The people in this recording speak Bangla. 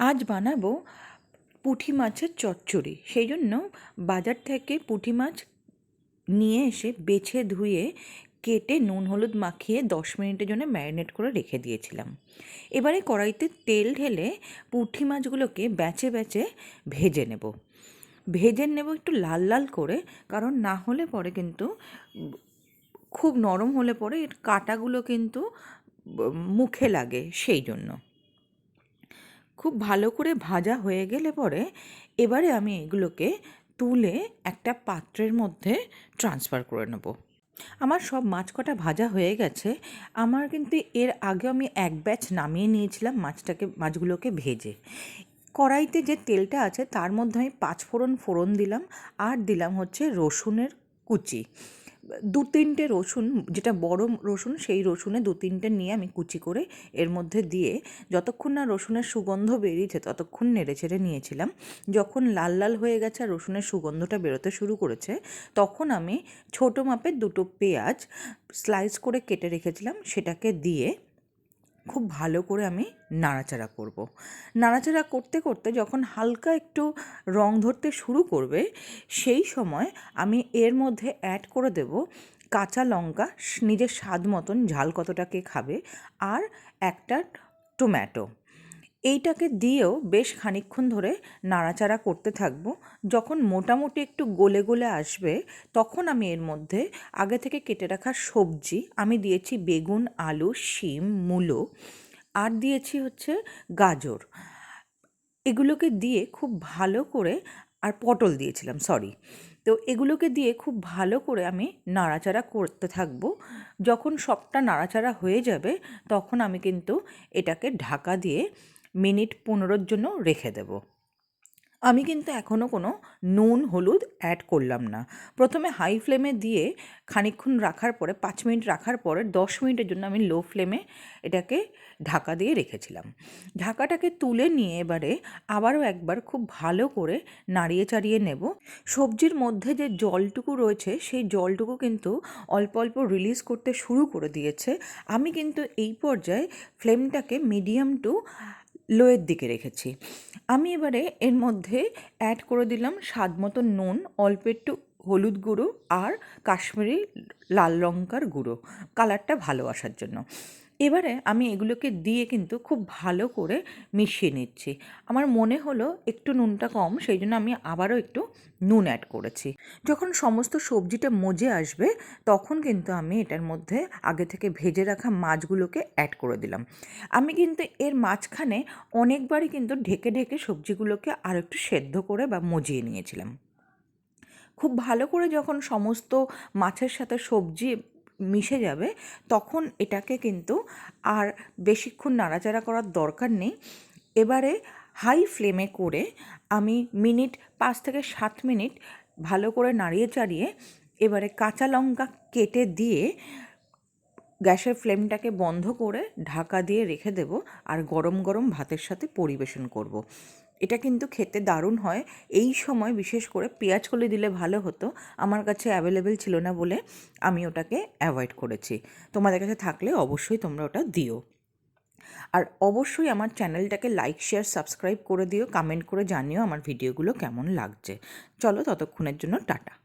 আজ বানাবো পুঁটি মাছের চচ্চড়ি। সেই জন্য বাজার থেকে পুঁটি মাছ নিয়ে এসে বেছে ধুয়ে, কেটে নুন হলুদ মাখিয়ে দশ মিনিটের জন্য ম্যারিনেট করে রেখে দিয়েছিলাম। এবারে কড়াইতে তেল ঢেলে পুঁটি মাছগুলোকে ব্যাচে ব্যাচে ভেজে নেব। ভেজে নেব একটু লাল লাল করে, কারণ না হলে পরে কিন্তু খুব নরম হলে পরে এর কাঁটাগুলো কিন্তু মুখে লাগে সেই জন্য। খুব ভালো করে ভাজা হয়ে গেলে পরে এবারে আমি এগুলোকে তুলে একটা পাত্রের মধ্যে ট্রান্সফার করে নেব। আমার সব মাছ কটা ভাজা হয়ে গেছে। আমার কিন্তু এর আগে আমি এক ব্যাচ নামিয়ে নিয়েছিলাম মাছটাকে, মাছগুলোকে ভেজে। কড়াইতে যে তেলটা আছে তার মধ্যে আমি পাঁচ ফোড়ন ফোড়ন দিলাম আর দিলাম হচ্ছে রসুনের কুচি। দু তিনটে রসুন, যেটা বড় রসুন, সেই রসুনে দু তিনটে নিয়ে আমি কুচি করে এর মধ্যে দিয়ে যতক্ষণ না রসুনের সুগন্ধ বেরিয়েছে ততক্ষণ নেড়ে ছেড়ে নিয়েছিলাম। যখন লাল লাল হয়ে গেছে আর রসুনের সুগন্ধটা বেরোতে শুরু করেছে, তখন আমি ছোটো মাপের দুটো পেঁয়াজ স্লাইস করে কেটে রেখেছিলাম, সেটাকে দিয়ে খুব ভালো করে আমি নাড়াচাড়া করব। নাড়াচাড়া করতে করতে যখন হালকা একটু রং ধরতে শুরু করবে, সেই সময় আমি এর মধ্যে অ্যাড করে দেব কাঁচা লঙ্কা নিজের স্বাদ মতন ঝাল কতটাকে খাবে, আর একটা টমেটো এইটাকে দিয়েও বেশ খানিক্ষণ ধরে নাড়াচাড়া করতে থাকব। যখন মোটামুটি একটু গলে গলে আসবে, তখন আমি এর মধ্যে আগে থেকে কেটে রাখা সবজি, আমি দিয়েছি বেগুন, আলু, শিম, মূলো, আর দিয়েছি হচ্ছে গাজর। এগুলোকে দিয়ে খুব ভালো করে, আর পটল দিয়েছিলাম, সরি। তো এগুলোকে দিয়ে খুব ভালো করে আমি নাড়াচাড়া করতে থাকব। যখন সবটা নাড়াচাড়া হয়ে যাবে, তখন আমি কিন্তু এটাকে ঢাকা দিয়ে মিনিট পনেরোর জন্য রেখে দেবো। আমি কিন্তু এখনও কোনো নুন, হলুদ অ্যাড করলাম না। প্রথমে হাই ফ্লেমে দিয়ে খানিক্ষণ রাখার পরে, পাঁচ মিনিট রাখার পরে, দশ মিনিটের জন্য আমি লো ফ্লেমে এটাকে ঢাকা দিয়ে রেখেছিলাম। ঢাকাটাকে তুলে নিয়ে এবারে আবারও একবার খুব ভালো করে নাড়িয়ে চাড়িয়ে নেব। সবজির মধ্যে যে জলটুকু রয়েছে, সেই জলটুকু কিন্তু অল্প অল্প রিলিজ করতে শুরু করে দিয়েছে। আমি কিন্তু এই পর্যায়ে ফ্লেমটাকে মিডিয়াম টু লোয়ের দিকে রেখেছি। আমি এবারে এর মধ্যে অ্যাড করে দিলাম স্বাদ মতো নুন, অল্প একটু হলুদ গুঁড়ো আর কাশ্মীরি লাল লঙ্কার গুঁড়ো। কালারটা ভালো আসার জন্য। এবারে আমি এগুলোকে দিয়ে কিন্তু খুব ভালো করে মিশিয়ে নিচ্ছি। আমার মনে হলো একটু নুনটা কম সেই জন্য আমি আবারও একটু নুন অ্যাড করেছি। যখন সমস্ত সবজিটা মজে আসবে, তখন কিন্তু আমি এটার মধ্যে আগে থেকে ভেজে রাখা মাছগুলোকে অ্যাড করে দিলাম। আমি কিন্তু এর মাঝখানে অনেকবারই কিন্তু ঢেকে ঢেকে সবজিগুলোকে আর একটু সেদ্ধ করে বা মজিয়ে নিয়েছিলাম। খুব ভালো করে যখন সমস্ত মাছের সাথে সবজি মিশে যাবে, তখন এটাকে কিন্তু আর বেশিক্ষণ নাড়াচাড়া করার দরকার নেই এবারে হাই ফ্লেমে করে আমি মিনিট পাঁচ থেকে সাত মিনিট ভালো করে নাড়িয়ে চাড়িয়ে এবারে কাঁচা লঙ্কা কেটে দিয়ে গ্যাসের ফ্লেমটাকে বন্ধ করে ঢাকা দিয়ে রেখে দেব আর গরম গরম ভাতের সাথে পরিবেশন করব। এটা কিন্তু খেতে দারুণ হয়। এই সময় বিশেষ করে পেঁয়াজ কলি দিলে ভালো হতো। আমার কাছে অ্যাভেলেবেল ছিল না বলে আমি ওটাকে অ্যাভয়েড করেছি। তোমাদের কাছে থাকলে অবশ্যই তোমরা ওটা দিও। আর অবশ্যই আমার চ্যানেলটাকে লাইক শেয়ার সাবস্ক্রাইব করে দিও। কমেন্ট করে জানিও আমার ভিডিওগুলো কেমন লাগছে। চলো ততক্ষণের জন্য টাটা।